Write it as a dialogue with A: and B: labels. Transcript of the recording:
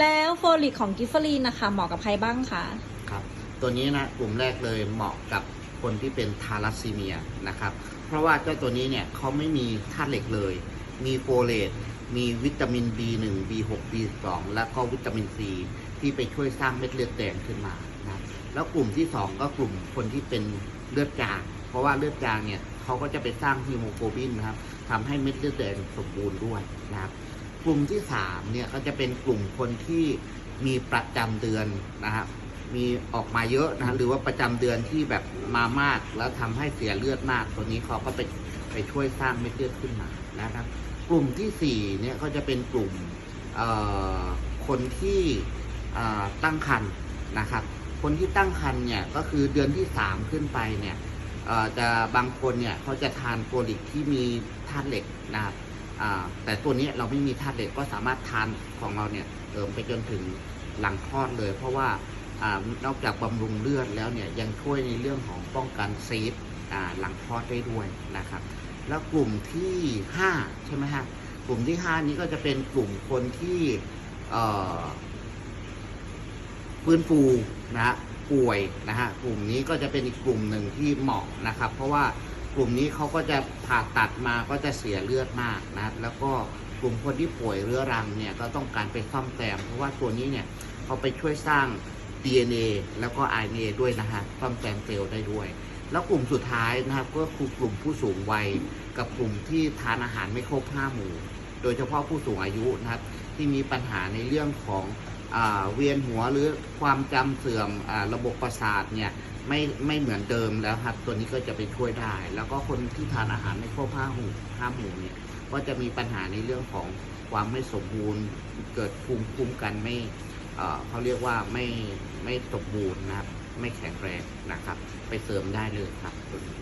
A: แล้วโฟลิกของกิฟฟรีนนะคะ เหมาะกับใครบ้างคะ
B: ครับตัวนี้นะกลุ่มแรกเลยเหมาะกับคนที่เป็นทาลัสซีเมียนะครับ เพราะว่าเจ้าตัวนี้เนี่ยเขาไม่มีธาตุเหล็กเลย มีโฟเลตมีวิตามิน B1 B6 B2 แล้วก็วิตามิน C ที่ไปช่วยสร้างเม็ดเลือดแดงขึ้นมานะแล้วกลุ่มที่ 2 ก็กลุ่มคนที่เป็นเลือดจาง เพราะว่าเลือดจางเนี่ยเขาก็จะไปสร้างฮีโมโกลบินนะครับทำให้เม็ดเลือดแดงสมบูรณ์ด้วยนะครับ กลุ่มที่3เนี่ยก็จะเป็นกลุ่มคนที่มีประจำเดือนนะครับมีออกมาเยอะนะหรือว่าประจำเดือนที่แบบมามาก แล้วทำให้เสียเลือดมาก ตัวนี้เขาก็ไปไปช่วยสร้างเม็ดเลือดขึ้นมานะครับ กลุ่มที่สี่เนี่ยก็จะเป็นกลุ่มเอ่อคนที่อ่อตั้งครรภ์นะครับ คนที่ตั้งครรภ์เนี่ยก็คือเดือนที่สามขึ้นไปเนี่ยจะบางคนเนี่ยเขาจะทานโฟลิกที่มีธาตุเหล็กนะครับ แต่ตัวนี้เราไม่มีธาตุเหล็กก็สามารถทานของเราเนี่ยเติมไปจนถึงหลังคลอดเลย เพราะว่าอนอกจากบำรุงเลือดแล้วเนี่ยยังช่วยในเรื่องของป้องกันซีดหลังคลอดได้ด้วยนะครับ แล้วกลุ่มที่ 5 ใช่ไหมฮะกลุ่มที่ 5 นี้ก็จะเป็นกลุ่มคนที่ฟื้นฟูนะฮะป่วยนะฮะกลุ่มนี้ก็จะเป็นอีกกลุ่มหนึ่งที่เหมาะนะครับ เพราะว่า กลุ่มนี้เขาก็จะผ่าตัดมาก็จะเสียเลือดมากนะแล้วก็กลุ่มคนที่ป่วยเรื้อรังเนี่ยก็ต้องการไปซ่อมแซมเพราะว่าตัวนี้เนี่ยเขาไปช่วยสร้าง DNA แล้วก็ RNA ด้วยนะฮะซ่อมแซมเซลล์ได้ด้วย แล้วกลุ่มสุดท้ายนะครับก็คือกลุ่มผู้สูงวัยกับกลุ่มที่ทานอาหารไม่ครบห้าหมู่ โดยเฉพาะผู้สูงอายุนะครับที่มีปัญหาในเรื่องของ เวียนหัวหรือความจำเสื่อมอระบบประสาทเนี่ยไม่ไม่เหมือนเดิมแล้วครับ ตัวนี้ก็จะไปช่วยได้ แล้วก็คนที่ทานอาหารไม่ครบห้าหมู่ห้าหมู่เนี่ยก็จะมีปัญหาในเรื่องของความไม่สมบูรณ์ เกิดภูมิคุ้มกันไม่เอ่อเขาเรียกว่าไม่ไม่สมบูรณ์นะครับ ไม่แข็งแรงนะครับ ไปเสริมได้เลยครับตัวนี้